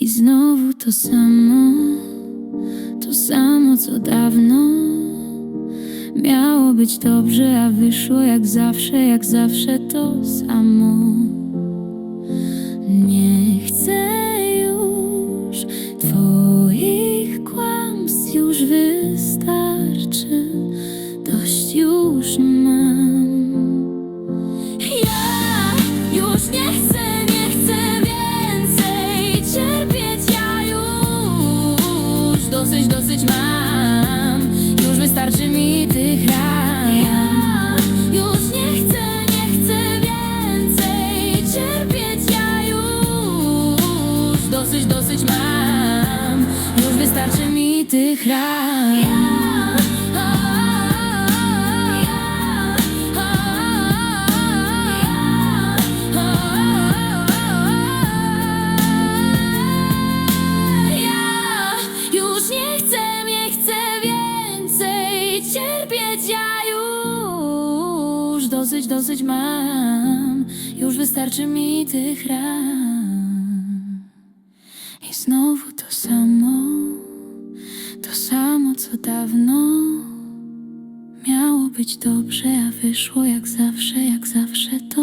I znowu to samo, to samo co dawno. Miało być dobrze, a wyszło jak zawsze, jak zawsze to samo. Dosyć, mam, już wystarczy mi tych ran. Ja już nie chcę, nie chcę więcej cierpieć, ja już dosyć, dosyć mam, już wystarczy mi tych ran. Już dosyć, dosyć mam, już wystarczy mi tych ran. I znowu to samo, to samo co dawno. Miało być dobrze, a wyszło jak zawsze, jak zawsze to